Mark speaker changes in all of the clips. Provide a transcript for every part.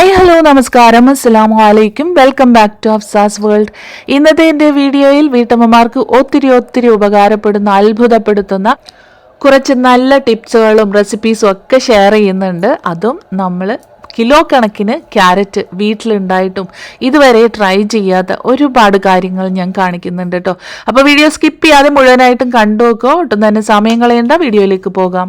Speaker 1: Hi hello നമസ്കാരം. അസ്സാം വലൈക്കും welcome back to Afsas world ഇന്നത്തെ എന്റെ വീഡിയോയിൽ വീട്ടമ്മമാർക്ക് ഒത്തിരി ഒത്തിരി ഉപകാരപ്പെടുന്ന അത്ഭുതപ്പെടുത്തുന്ന കുറച്ച് നല്ല ടിപ്സുകളും റെസിപ്പീസും ഒക്കെ ഷെയർ ചെയ്യുന്നുണ്ട്. അതും നമ്മൾ കിലോ കണക്കിന് ക്യാരറ്റ് വീട്ടിലുണ്ടായിട്ടും ഇതുവരെ ട്രൈ ചെയ്യാത്ത ഒരുപാട് കാര്യങ്ങൾ ഞാൻ കാണിക്കുന്നുണ്ട് കേട്ടോ അപ്പോൾ വീഡിയോ സ്കിപ്പ് ചെയ്യാതെ മുഴുവനായിട്ടും കണ്ടു നോക്കുക ഒട്ടും തന്നെ സമയം കളയേണ്ട. വീഡിയോയിലേക്ക് പോകാം.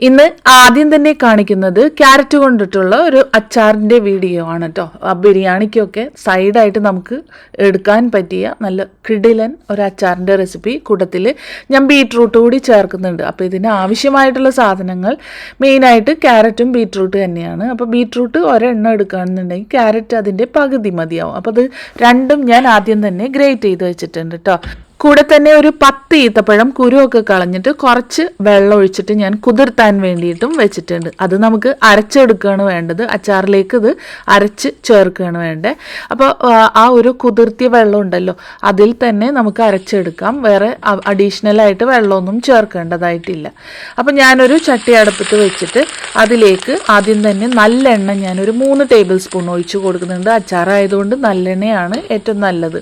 Speaker 1: ഇന്ന് ആദ്യം തന്നെ കാണിക്കുന്നത് ക്യാരറ്റ് കൊണ്ടിട്ടുള്ള ഒരു അച്ചാറിന്റെ വീഡിയോ ആണ് കേട്ടോ ആ ബിരിയാണിക്കൊക്കെ സൈഡായിട്ട് നമുക്ക് എടുക്കാൻ പറ്റിയ നല്ല കിടിലൻ ഒരു അച്ചാറിന്റെ റെസിപ്പി കൂട്ടത്തിൽ ഞാൻ ബീട്രൂട്ട് കൂടി ചേർക്കുന്നുണ്ട്. അപ്പോൾ ഇതിന് ആവശ്യമായിട്ടുള്ള സാധനങ്ങൾ മെയിനായിട്ട് ക്യാരറ്റും ബീട്രൂട്ട് തന്നെയാണ്. അപ്പോൾ ബീട്രൂട്ട് ഒരെണ്ണം എടുക്കുകയാണെന്നുണ്ടെങ്കിൽ ക്യാരറ്റ് അതിന്റെ പകുതി മതിയാവും. അപ്പോൾ അത് രണ്ടും ഞാൻ ആദ്യം തന്നെ ഗ്രേറ്റ് ചെയ്ത് വെച്ചിട്ടുണ്ട് കേട്ടോ കൂടെ തന്നെ ഒരു പത്ത് ഈത്തപ്പഴം കുരുവൊക്കെ കളഞ്ഞിട്ട് കുറച്ച് വെള്ളം ഒഴിച്ചിട്ട് ഞാൻ കുതിർത്താൻ വേണ്ടിയിട്ടും വെച്ചിട്ടുണ്ട്. അത് നമുക്ക് അരച്ചെടുക്കുകയാണ് വേണ്ടത്. അച്ചാറിലേക്ക് ഇത് അരച്ച് ചേർക്കുകയാണ് വേണ്ടത് അപ്പോൾ ആ ഒരു കുതിർത്തിയ വെള്ളം ഉണ്ടല്ലോ അതിൽ തന്നെ നമുക്ക് അരച്ചെടുക്കാം. വേറെ അഡീഷണൽ ആയിട്ട് വെള്ളമൊന്നും ചേർക്കേണ്ടതായിട്ടില്ല. അപ്പോൾ ഞാനൊരു ചട്ടി അടുപ്പത്ത് വെച്ചിട്ട് അതിലേക്ക് ആദ്യം തന്നെ നല്ലെണ്ണ ഞാനൊരു മൂന്ന് ടേബിൾ സ്പൂൺ ഒഴിച്ച് കൊടുക്കുന്നുണ്ട്. അച്ചാറായതുകൊണ്ട് നല്ലെണ്ണയാണ് ഏറ്റവും നല്ലത്.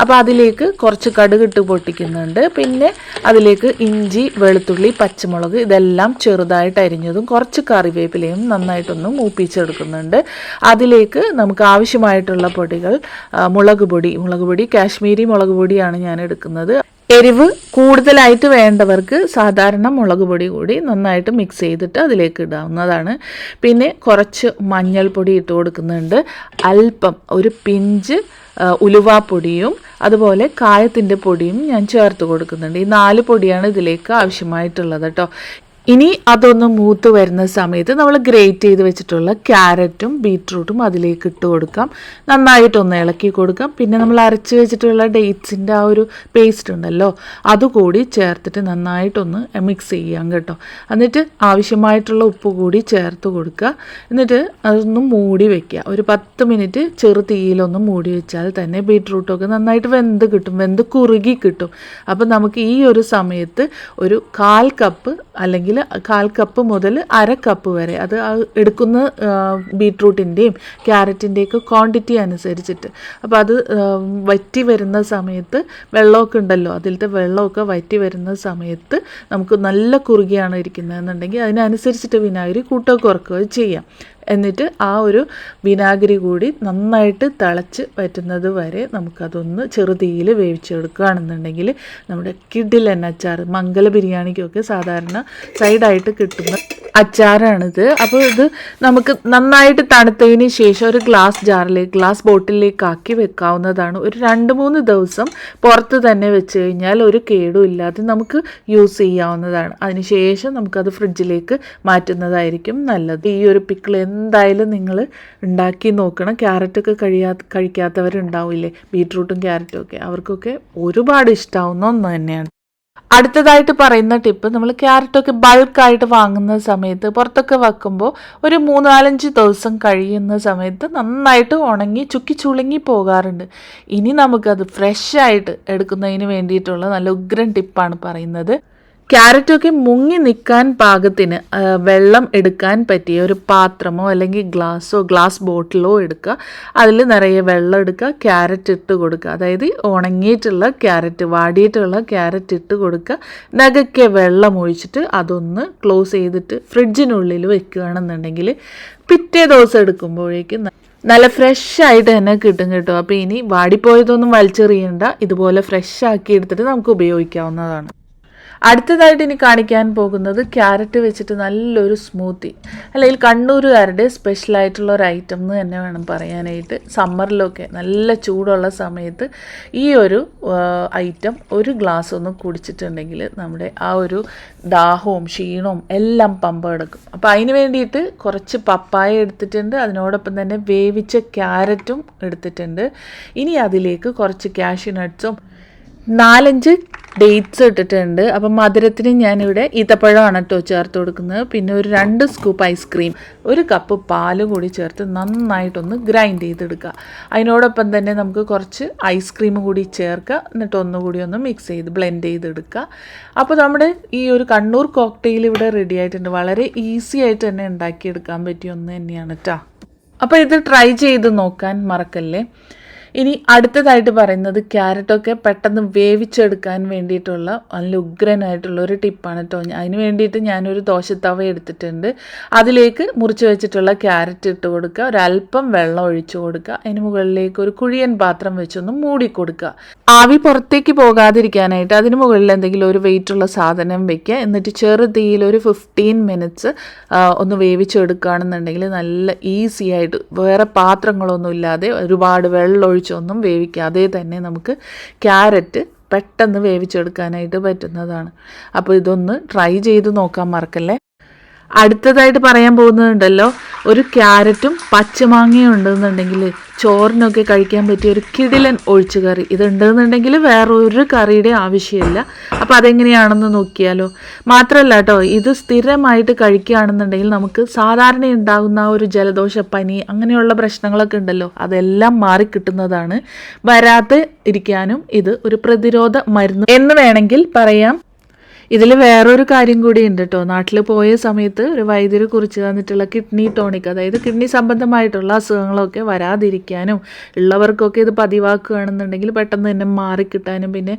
Speaker 1: അപ്പോൾ അതിലേക്ക് കുറച്ച് കടുക് ഇട്ട് പൊട്ടിക്കുന്നുണ്ട്. പിന്നെ അതിലേക്ക് ഇഞ്ചി വെളുത്തുള്ളി പച്ചമുളക് ഇതെല്ലാം ചെറുതായിട്ട് അരിഞ്ഞതും കുറച്ച് കറിവേപ്പിലയും നന്നായിട്ടൊന്ന് മൂപ്പിച്ചെടുക്കുന്നുണ്ട്. അതിലേക്ക് നമുക്ക് ആവശ്യമായിട്ടുള്ള പൊടികൾ മുളക് പൊടി മുളക് പൊടി കാശ്മീരി മുളക് പൊടിയാണ് ഞാൻ എടുക്കുന്നത്. എരിവ് കൂടുതലായിട്ട് വേണ്ടവർക്ക് സാധാരണ മുളക് പൊടി കൂടി നന്നായിട്ട് മിക്സ് ചെയ്തിട്ട് അതിലേക്ക് ഇടാവുന്നതാണ്. പിന്നെ കുറച്ച് മഞ്ഞൾപ്പൊടി ഇട്ട് കൊടുക്കുന്നുണ്ട്. അല്പം ഒരു പിഞ്ച് ഉലുവാപ്പൊടിയും അതുപോലെ കായത്തിന്റെ പൊടിയും ഞാൻ ചേർത്ത് കൊടുക്കുന്നുണ്ട്. ഈ നാല് പൊടിയാണ് ഇതിലേക്ക് ആവശ്യമായിട്ടുള്ളത് കേട്ടോ ഇനി അതൊന്ന് മൂത്ത് വരുന്ന സമയത്ത് നമ്മൾ ഗ്രേറ്റ് ചെയ്ത് വെച്ചിട്ടുള്ള ക്യാരറ്റും ബീട്രൂട്ടും അതിലേക്ക് ഇട്ട് കൊടുക്കാം. നന്നായിട്ടൊന്ന് ഇളക്കി കൊടുക്കാം. പിന്നെ നമ്മൾ അരച്ച് വെച്ചിട്ടുള്ള ഡേറ്റ്സിന്റെ ആ ഒരു പേസ്റ്റ് ഉണ്ടല്ലോ അതുകൂടി ചേർത്തിട്ട് നന്നായിട്ടൊന്ന് മിക്സ് ചെയ്യാം കേട്ടോ. എന്നിട്ട് ആവശ്യമായിട്ടുള്ള ഉപ്പ് കൂടി ചേർത്ത് കൊടുക്കുക. എന്നിട്ട് അതൊന്ന് മൂടി വെക്കുക. ഒരു പത്ത് മിനിറ്റ് ചെറു തീയിലൊന്ന് മൂടി വെച്ചാൽ തന്നെ ബീട്രൂട്ടൊക്കെ നന്നായിട്ട് വെന്ത് കിട്ടും. വെന്ത് കുറുകി കിട്ടും. അപ്പം നമുക്ക് ഈ ഒരു സമയത്ത് ഒരു കാൽ കപ്പ് അല്ലെങ്കിൽ കാൽ കപ്പ് മുതൽ അര കപ്പ് വരെ. അത് എടുക്കുന്ന ബീട്രൂട്ടിന്റെയും ക്യാരറ്റിന്റെയൊക്കെ ക്വാണ്ടിറ്റി അനുസരിച്ചിട്ട്. അപ്പോൾ അത് വറ്റി വരുന്ന സമയത്ത് വെള്ളമൊക്കെ ഉണ്ടല്ലോ അതിലത്തെ വെള്ളമൊക്കെ വറ്റി വരുന്ന സമയത്ത് നമുക്ക് നല്ല കുറുകിയാണ് ഇരിക്കുന്നതെന്നുണ്ടെങ്കിൽ അതിനനുസരിച്ചിട്ട് വിനാഗിരി കൂട്ടോ കുറക്കുകയോ ചെയ്യാം. എന്നിട്ട് ആ ഒരു വിനാഗിരി കൂടി നന്നായിട്ട് തിളച്ച് പറ്റുന്നത് വരെ നമുക്കതൊന്ന് ചെറുതീയിൽ വേവിച്ചെടുക്കുകയാണെന്നുണ്ടെങ്കിൽ നമ്മുടെ കിഡിലൻ അച്ചാർ മംഗല ബിരിയാണിക്കൊക്കെ സാധാരണ സൈഡായിട്ട് കിട്ടുന്ന അച്ചാറാണിത്. അപ്പോൾ ഇത് നമുക്ക് നന്നായിട്ട് തണുത്തതിന് ശേഷം ഒരു ഗ്ലാസ് ജാറിലേക്ക് ഗ്ലാസ് ബോട്ടിലേക്ക് ആക്കി വെക്കാവുന്നതാണ്. ഒരു രണ്ട് മൂന്ന് ദിവസം പുറത്ത് തന്നെ വെച്ച് കഴിഞ്ഞാൽ ഒരു കേടും ഇല്ലാതെ നമുക്ക് യൂസ് ചെയ്യാവുന്നതാണ്. അതിനുശേഷം നമുക്കത് ഫ്രിഡ്ജിലേക്ക് മാറ്റുന്നതായിരിക്കും നല്ലത്. ഈ ഒരു പിക്കിൾ എന്തായാലും നിങ്ങൾ ഉണ്ടാക്കി നോക്കണം. ക്യാരറ്റൊക്കെ കഴിയാ കഴിക്കാത്തവരുണ്ടാവില്ലേ? ബീട്രൂട്ടും ക്യാരറ്റും ഒക്കെ. അവർക്കൊക്കെ ഒരുപാട് ഇഷ്ടമാവുന്ന ഒന്ന് തന്നെയാണ്. അടുത്തതായിട്ട് പറയുന്ന ടിപ്പ് നമ്മൾ ക്യാരറ്റൊക്കെ ബൾക്കായിട്ട് വാങ്ങുന്ന സമയത്ത് പുറത്തൊക്കെ വെക്കുമ്പോൾ ഒരു മൂന്നാലഞ്ച് ദിവസം കഴിയുന്ന സമയത്ത് നന്നായിട്ട് ഉണങ്ങി ചുക്കി ചുളുങ്ങി പോകാറുണ്ട്. ഇനി നമുക്കത് ഫ്രഷ് ആയിട്ട് എടുക്കുന്നതിന് വേണ്ടിയിട്ടുള്ള നല്ല ഉഗ്രൻ ടിപ്പാണ് പറയുന്നത്. ക്യാരറ്റൊക്കെ മുങ്ങി നിൽക്കാൻ പാകത്തിന് വെള്ളം എടുക്കാൻ പറ്റിയ ഒരു പാത്രമോ അല്ലെങ്കിൽ ഗ്ലാസ്സോ ഗ്ലാസ് ബോട്ടിലോ എടുക്കുക. അതിൽ നിറയെ വെള്ളം എടുക്കുക ക്യാരറ്റ് ഇട്ട് കൊടുക്കുക. അതായത് ഉണങ്ങിയിട്ടുള്ള ക്യാരറ്റ് വാടിയിട്ടുള്ള ക്യാരറ്റ് ഇട്ട് കൊടുക്കുക. നഗയ്ക്ക് വെള്ളം ഒഴിച്ചിട്ട് അതൊന്ന് ക്ലോസ് ചെയ്തിട്ട് ഫ്രിഡ്ജിനുള്ളിൽ വെക്കുകയാണെന്നുണ്ടെങ്കിൽ പിറ്റേ ദിവസം എടുക്കുമ്പോഴേക്കും നല്ല ഫ്രഷ് ആയിട്ട് തന്നെ കിട്ടും കേട്ടോ. അപ്പോൾ ഇനി വാടിപ്പോയതൊന്നും വലിച്ചെറിയണ്ട. ഇതുപോലെ ഫ്രഷ് ആക്കി എടുത്തിട്ട് നമുക്ക് ഉപയോഗിക്കാവുന്നതാണ്. അടുത്തതായിട്ട് ഇനി കാണിക്കാൻ പോകുന്നത് ക്യാരറ്റ് വെച്ചിട്ട് നല്ലൊരു സ്മൂത്തി അല്ലെങ്കിൽ കണ്ണൂരുകാരുടെ സ്പെഷ്യലായിട്ടുള്ള ഒരു ഐറ്റം എന്ന് തന്നെ വേണം പറയാനായിട്ട്. സമ്മറിലൊക്കെ നല്ല ചൂടുള്ള സമയത്ത് ഈ ഒരു ഐറ്റം ഒരു ഗ്ലാസ് ഒന്ന് കുടിച്ചിട്ടുണ്ടെങ്കിൽ നമ്മുടെ ആ ഒരു ദാഹവും ക്ഷീണവും എല്ലാം പമ്പ എടുക്കും അപ്പോൾ അതിന് വേണ്ടിയിട്ട് കുറച്ച് പപ്പായ എടുത്തിട്ടുണ്ട്. അതിനോടൊപ്പം തന്നെ വേവിച്ച ക്യാരറ്റും എടുത്തിട്ടുണ്ട്. ഇനി അതിലേക്ക് കുറച്ച് കാഷ്യൂ നട്ട്സും നാലഞ്ച് ഡേറ്റ്സ് ഇട്ടിട്ടുണ്ട്. അപ്പം മധുരത്തിന് ഞാനിവിടെ ഈത്തപ്പഴമാണ് കേട്ടോ ചേർത്ത് കൊടുക്കുന്നത്. പിന്നെ ഒരു രണ്ട് സ്കൂപ്പ് ഐസ്ക്രീം ഒരു കപ്പ് പാൽ കൂടി ചേർത്ത് നന്നായിട്ടൊന്ന് ഗ്രൈൻഡ് ചെയ്തെടുക്കുക. അതിനോടൊപ്പം തന്നെ നമുക്ക് കുറച്ച് ഐസ്ക്രീം കൂടി ചേർക്കുക. എന്നിട്ട് ഒന്നുകൂടി ഒന്ന് മിക്സ് ചെയ്ത് ബ്ലെൻഡ് ചെയ്തെടുക്കുക. അപ്പോൾ നമ്മുടെ ഈ ഒരു കണ്ണൂർ കോക്ടെയിൽ ഇവിടെ റെഡി ആയിട്ടുണ്ട്. വളരെ ഈസി ആയിട്ട് തന്നെ ഉണ്ടാക്കിയെടുക്കാൻ പറ്റിയ ഒന്ന് തന്നെയാണ് കേട്ടോ അപ്പോൾ ഇത് ട്രൈ ചെയ്ത് നോക്കാൻ മറക്കല്ലേ? ഇനി അടുത്തതായിട്ട് പറയുന്നത് ക്യാരറ്റൊക്കെ പെട്ടെന്ന് വേവിച്ചെടുക്കാൻ വേണ്ടിയിട്ടുള്ള നല്ല ഉഗ്രനായിട്ടുള്ള ഒരു ടിപ്പാണ് കേട്ടോ അതിന് വേണ്ടിയിട്ട് ഞാനൊരു ദോശത്തവ എടുത്തിട്ടുണ്ട്. അതിലേക്ക് മുറിച്ച് വെച്ചിട്ടുള്ള ക്യാരറ്റ് ഇട്ട് കൊടുക്കുക. ഒരല്പം വെള്ളം ഒഴിച്ചു കൊടുക്കുക. അതിന് മുകളിലേക്ക് ഒരു കുഴിയൻ പാത്രം വെച്ചൊന്ന് മൂടി കൊടുക്കുക. ആവി പുറത്തേക്ക് പോകാതിരിക്കാനായിട്ട് അതിന് മുകളിൽ എന്തെങ്കിലും ഒരു വെയിറ്റുള്ള സാധനം വെക്കുക. എന്നിട്ട് ചെറുതീയിൽ ഒരു ഫിഫ്റ്റീൻ മിനിറ്റ്സ് ഒന്ന് വേവിച്ചെടുക്കുകയാണെന്നുണ്ടെങ്കിൽ നല്ല ഈസി ആയിട്ട് വേറെ പാത്രങ്ങളൊന്നും ഇല്ലാതെ ഒരുപാട് വെള്ളം ഒഴിച്ചൊന്നും വേവിക്കാതെ തന്നെ നമുക്ക് ക്യാരറ്റ് പെട്ടെന്ന് വേവിച്ചെടുക്കാനായിട്ട് പറ്റുന്നതാണ്. അപ്പോൾ ഇതൊന്ന് ട്രൈ ചെയ്ത് നോക്കാൻ മറക്കല്ലേ? അടുത്തതായിട്ട് പറയാൻ പോകുന്നതുണ്ടല്ലോ ഒരു ക്യാരറ്റും പച്ചമാങ്ങയും ഉണ്ടെന്നുണ്ടെങ്കിൽ ചോറിനൊക്കെ കഴിക്കാൻ പറ്റിയ ഒരു കിടിലൻ ഒഴിച്ചു കറി ഇതുണ്ടെന്നുണ്ടെങ്കിൽ വേറെ ഒരു കറിയുടെ ആവശ്യമില്ല. അപ്പോൾ അതെങ്ങനെയാണെന്ന് നോക്കിയാലോ. മാത്രമല്ല കേട്ടോ ഇത് സ്ഥിരമായിട്ട് കഴിക്കുകയാണെന്നുണ്ടെങ്കിൽ നമുക്ക് സാധാരണ ഉണ്ടാകുന്ന ഒരു ജലദോഷ പനി അങ്ങനെയുള്ള പ്രശ്നങ്ങളൊക്കെ ഉണ്ടല്ലോ അതെല്ലാം മാറിക്കിട്ടുന്നതാണ് വരാതെ ഇരിക്കാനും ഇത് ഒരു പ്രതിരോധ മരുന്ന് എന്ന് വേണമെങ്കിൽ പറയാം. ഇതിൽ വേറൊരു കാര്യം കൂടി ഉണ്ട് കേട്ടോ നാട്ടിൽ പോയ സമയത്ത് ഒരു വൈദ്യര് കുറിച്ച് തന്നിട്ടുള്ള കിഡ്നി ടോണിക് അതായത് കിഡ്നി സംബന്ധമായിട്ടുള്ള അസുഖങ്ങളൊക്കെ വരാതിരിക്കാനും ഉള്ളവർക്കൊക്കെ ഇത് പതിവാക്കുകയാണെന്നുണ്ടെങ്കിൽ പെട്ടെന്ന് തന്നെ മാറിക്കിട്ടാനും പിന്നെ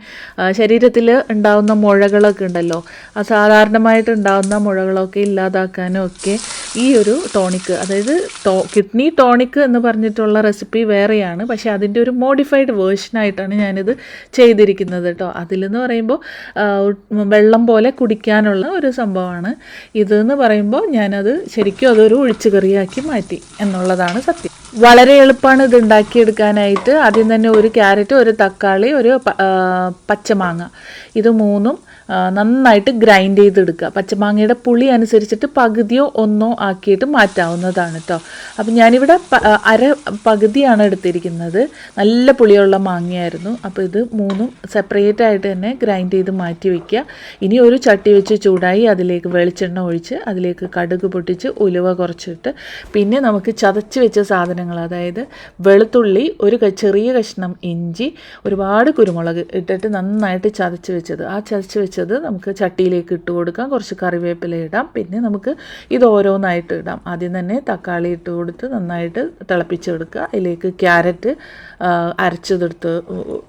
Speaker 1: ശരീരത്തിൽ ഉണ്ടാകുന്ന മുഴകളൊക്കെ ഉണ്ടല്ലോ അസാധാരണമായിട്ട് ഉണ്ടാകുന്ന മുഴകളൊക്കെ ഇല്ലാതാക്കാനും ഒക്കെ ഈ ഒരു ടോണിക് അതായത് ടോ കിഡ്നി ടോണിക് എന്ന് പറഞ്ഞിട്ടുള്ള റെസിപ്പി വേറെയാണ് പക്ഷേ അതിന്റെ ഒരു മോഡിഫൈഡ് വേർഷനായിട്ടാണ് ഞാനിത് ചെയ്തിരിക്കുന്നത് കേട്ടോ അതിലെന്ന് പറയുമ്പോൾ വെള്ളം പോലെ കുടിക്കാനുള്ള ഒരു സംഭവമാണ്. ഇതെന്ന് പറയുമ്പോൾ ഞാനത് ശരിക്കും അതൊരു ഒഴിച്ചുകറിയാക്കി മാറ്റി എന്നുള്ളതാണ് സത്യം. വളരെ എളുപ്പമാണ് ഇത് ഉണ്ടാക്കിയെടുക്കാനായിട്ട്. ആദ്യം തന്നെ ഒരു ക്യാരറ്റ് ഒരു തക്കാളി ഒരു പച്ചമാങ്ങ. ഇത് മൂന്നും നന്നായിട്ട് ഗ്രൈൻഡ് ചെയ്തെടുക്കുക. പച്ചമാങ്ങയുടെ പുളി അനുസരിച്ചിട്ട് പകുതിയോ ഒന്നോ ആക്കിയിട്ട് മാറ്റാവുന്നതാണ് കേട്ടോ അപ്പം ഞാനിവിടെ അര പകുതിയാണ് എടുത്തിരിക്കുന്നത്. നല്ല പുളിയുള്ള മാങ്ങയായിരുന്നു. അപ്പോൾ ഇത് മൂന്നും സെപ്പറേറ്റ് ആയിട്ട് തന്നെ ഗ്രൈൻഡ് ചെയ്ത് മാറ്റി വയ്ക്കുക ഇനി ഒരു ചട്ടി വെച്ച് ചൂടായി അതിലേക്ക് വെളിച്ചെണ്ണ ഒഴിച്ച് അതിലേക്ക് കടുക് പൊട്ടിച്ച് ഉലുവ കുറച്ചിട്ട് പിന്നെ നമുക്ക് ചതച്ച് വെച്ച സാധനങ്ങൾ അതായത് വെളുത്തുള്ളി ഒരു ചെറിയ കഷ്ണം ഇഞ്ചി ഒരുപാട് കുരുമുളക് ഇട്ടിട്ട് നന്നായിട്ട് ചതച്ച് വെച്ചത്. ആ ചതച്ച് വെച്ചത് നമുക്ക് ചട്ടിയിലേക്ക് ഇട്ട് കൊടുക്കാം. കുറച്ച് കറിവേപ്പില ഇടാം. പിന്നെ നമുക്ക് ഇത് ഓരോന്നായിട്ട് ഇടാം. ആദ്യം തന്നെ തക്കാളി ഇട്ട് കൊടുത്ത് നന്നായിട്ട് തിളപ്പിച്ചെടുക്കുക. അതിലേക്ക് ക്യാരറ്റ് അരച്ചതെടുത്ത്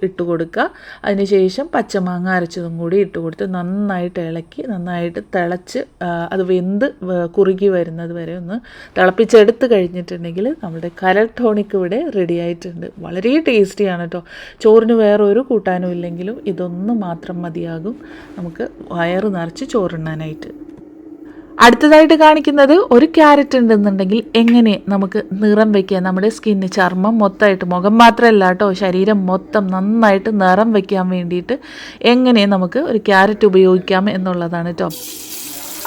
Speaker 1: ഇട്ട് കൊടുക്കുക. അതിനുശേഷം പച്ചമാങ്ങ അരച്ചതും കൂടി ഇട്ട് കൊടുത്ത് നന്നായിട്ട് ഇളക്കി നന്നായിട്ട് തിളച്ച് അത് വെന്ത് കുറുകി വരുന്നത് വരെ ഒന്ന് തിളപ്പിച്ചെടുത്ത് കഴിഞ്ഞിട്ടുണ്ടെങ്കിൽ നമ്മുടെ കരൾ ടോണിക് ഇവിടെ റെഡി ആയിട്ടുണ്ട്. വളരെ ടേസ്റ്റിയാണ് കേട്ടോ ചോറിന് വേറൊരു കൂട്ടാനും ഇല്ലെങ്കിലും ഇതൊന്ന് മാത്രം മതിയാകും. നമുക്ക് വയറ് നിറച്ച് ചോറുണ്ണാനായിട്ട്. അടുത്തതായിട്ട് കാണിക്കുന്നത് ഒരു ക്യാരറ്റ് ഉണ്ടെന്നുണ്ടെങ്കിൽ എങ്ങനെ നമുക്ക് നിറം വയ്ക്കാം നമ്മുടെ സ്കിന്ന് ചർമ്മം മൊത്തമായിട്ട് മുഖം മാത്രമല്ല കേട്ടോ ശരീരം മൊത്തം നന്നായിട്ട് നിറം വയ്ക്കാൻ വേണ്ടിയിട്ട് എങ്ങനെ നമുക്ക് ഒരു ക്യാരറ്റ് ഉപയോഗിക്കാം എന്നുള്ളതാണ് കേട്ടോ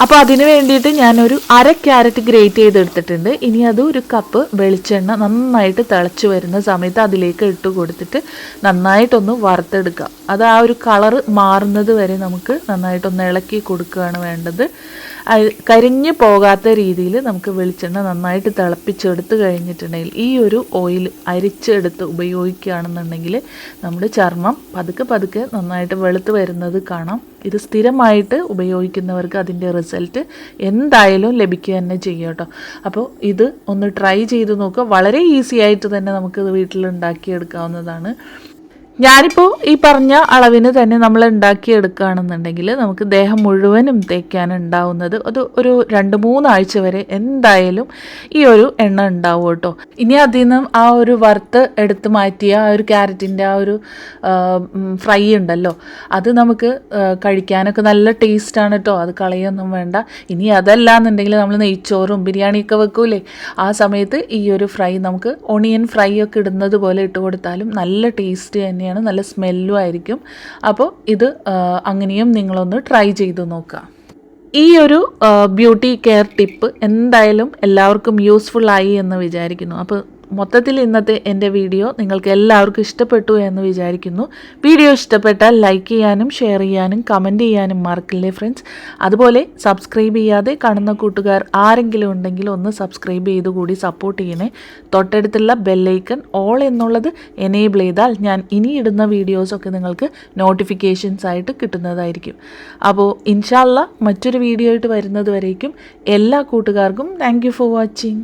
Speaker 1: അപ്പോൾ അതിന് വേണ്ടിയിട്ട് ഞാനൊരു അര ക്യാരറ്റ് ഗ്രേറ്റ് ചെയ്തെടുത്തിട്ടുണ്ട്. ഇനി അത് ഒരു കപ്പ് വെളിച്ചെണ്ണ നന്നായിട്ട് തിളച്ച് വരുന്ന സമയത്ത് അതിലേക്ക് ഇട്ട് കൊടുത്തിട്ട് നന്നായിട്ടൊന്ന് വറുത്തെടുക്കുക. അത് ആ ഒരു കളറ് മാറുന്നത് വരെ നമുക്ക് നന്നായിട്ടൊന്ന് ഇളക്കി കൊടുക്കുകയാണ് വേണ്ടത്. കരിഞ്ഞു പോകാത്ത രീതിയിൽ നമുക്ക് വെളിച്ചെണ്ണ നന്നായിട്ട് തിളപ്പിച്ചെടുത്ത് കഴിഞ്ഞിട്ടുണ്ടെങ്കിൽ ഈ ഒരു ഓയിൽ അരിച്ചെടുത്ത് ഉപയോഗിക്കുകയാണെന്നുണ്ടെങ്കിൽ നമ്മുടെ ചർമ്മം പതുക്കെ പതുക്കെ നന്നായിട്ട് വെളുത്ത് വരുന്നത് കാണാം. ഇത് സ്ഥിരമായിട്ട് ഉപയോഗിക്കുന്നവർക്ക് അതിന്റെ റിസൾട്ട് എന്തായാലും ലഭിക്കുക തന്നെ ചെയ്യും കേട്ടോ. അപ്പോൾ ഇത് ഒന്ന് ട്രൈ ചെയ്ത് നോക്കുക. വളരെ ഈസി ആയിട്ട് തന്നെ നമുക്കിത് വീട്ടിൽ ഉണ്ടാക്കിയെടുക്കാവുന്നതാണ് ഞാനിപ്പോൾ ഈ പറഞ്ഞ അളവിന് തന്നെ നമ്മൾ ഉണ്ടാക്കിയെടുക്കുകയാണെന്നുണ്ടെങ്കിൽ നമുക്ക് ദേഹം മുഴുവനും തേക്കാൻ ഉണ്ടാവുന്നത് അത് ഒരു രണ്ട് മൂന്നാഴ്ച വരെ എന്തായാലും ഈ ഒരു എണ്ണ ഉണ്ടാവും കേട്ടോ. ഇനി അതിൽ നിന്നും ആ ഒരു വറുത്ത് എടുത്ത് മാറ്റിയ ആ ഒരു ക്യാരറ്റിന്റെ ആ ഒരു ഫ്രൈ ഉണ്ടല്ലോ അത് നമുക്ക് കഴിക്കാനൊക്കെ നല്ല ടേസ്റ്റാണ് കേട്ടോ. അത് കളയൊന്നും വേണ്ട. ഇനി അതല്ല എന്നുണ്ടെങ്കിൽ നമ്മൾ നെയ്ച്ചോറും ബിരിയാണിയൊക്കെ വെക്കൂലേ. ആ സമയത്ത് ഈ ഒരു ഫ്രൈ നമുക്ക് ഒണിയൻ ഫ്രൈ ഒക്കെ ഇടുന്നത് പോലെ ഇട്ട് കൊടുത്താലും നല്ല ടേസ്റ്റ് തന്നെയാണ് നല്ല സ്മെല്ലും ആയിരിക്കും. അപ്പോൾ ഇത് അങ്ങനെയും നിങ്ങളൊന്ന് ട്രൈ ചെയ്ത് നോക്കുക. ഈ ഒരു ബ്യൂട്ടി കെയർ ടിപ്പ് എന്തായാലും എല്ലാവർക്കും യൂസ്ഫുൾ ആയി എന്ന് വിചാരിക്കുന്നു. അപ്പോൾ മൊത്തത്തിൽ ഇന്നത്തെ എന്റെ വീഡിയോ നിങ്ങൾക്ക് എല്ലാവർക്കും ഇഷ്ടപ്പെട്ടു എന്ന് വിചാരിക്കുന്നു. വീഡിയോ ഇഷ്ടപ്പെട്ടാൽ ലൈക്ക് ചെയ്യാനും ഷെയർ ചെയ്യാനും കമന്റ് ചെയ്യാനും മറക്കില്ലേ ഫ്രണ്ട്സ് അതുപോലെ സബ്സ്ക്രൈബ് ചെയ്യാതെ കാണുന്ന കൂട്ടുകാർ ആരെങ്കിലും ഉണ്ടെങ്കിൽ ഒന്ന് സബ്സ്ക്രൈബ് ചെയ്ത് കൂടി സപ്പോർട്ട് ചെയ്യണേ. തൊട്ടടുത്തുള്ള ബെല്ലൈക്കൺ ഓൾ എന്നുള്ളത് എനേബിൾ ചെയ്താൽ ഞാൻ ഇനി ഇടുന്ന വീഡിയോസൊക്കെ നിങ്ങൾക്ക് നോട്ടിഫിക്കേഷൻസ് ആയിട്ട് കിട്ടുന്നതായിരിക്കും. അപ്പോൾ ഇൻഷാല്ല മറ്റൊരു വീഡിയോ ആയിട്ട് വരുന്നത് വരേക്കും എല്ലാ കൂട്ടുകാർക്കും താങ്ക് ഫോർ വാച്ചിങ്